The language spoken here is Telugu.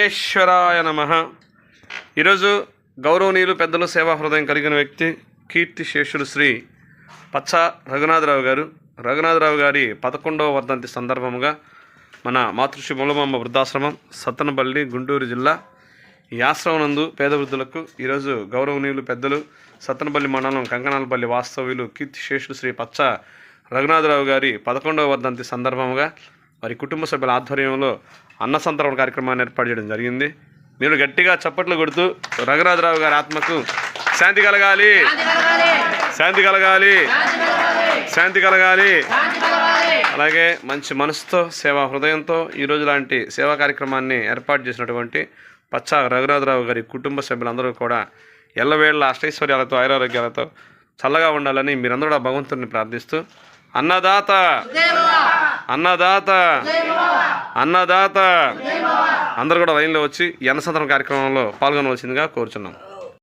వెంకటేశ్వరాయ నమ. ఈరోజు గౌరవనీయులు పెద్దలు సేవా హృదయం కలిగిన వ్యక్తి కీర్తి శేషుడు శ్రీ పచ్చ రఘునాథరావు గారు. రఘునాథరావు గారి పదకొండవ వర్ధంతి సందర్భముగా మన మాతృశ్రీ మూలమమ్మ వృద్ధాశ్రమం సత్తనపల్లి గుంటూరు జిల్లా ఈ ఆశ్రమం నందు పేద వృద్ధులకు ఈరోజు గౌరవనీయులు పెద్దలు సత్తనపల్లి మండలం కంకనాలపల్లి వాస్తవ్యులు కీర్తి శేషుడు శ్రీ పచ్చ రఘునాథరావు గారి పదకొండవ వర్ధంతి సందర్భముగా వారి కుటుంబ సభ్యుల ఆధ్వర్యంలో అన్న సంతరణ కార్యక్రమాన్ని ఏర్పాటు చేయడం జరిగింది. మీరు గట్టిగా చప్పట్లు కొడుతూ రఘునాథరావు గారి ఆత్మకు శాంతి కలగాలి. శాంతి కలగాలి. శాంతి కలగాలి. అలాగే మంచి మనసుతో సేవా హృదయంతో ఈరోజు లాంటి సేవా కార్యక్రమాన్ని ఏర్పాటు చేసినటువంటి పచ్చ రఘునాథరావు గారి కుటుంబ సభ్యులందరూ కూడా ఎల్లవేళ్ళ అష్టైశ్వర్యాలతో ఆయురారోగ్యాలతో చల్లగా ఉండాలని మీరందరూ కూడా భగవంతుడిని ప్రార్థిస్తూ అన్నదాత. అన్నదాత. అన్నదాత. అందరు కూడా లైన్లో వచ్చి ఈ అన్నసంతరం కార్యక్రమంలో పాల్గొనవలసిందిగా కోరుచున్నాం.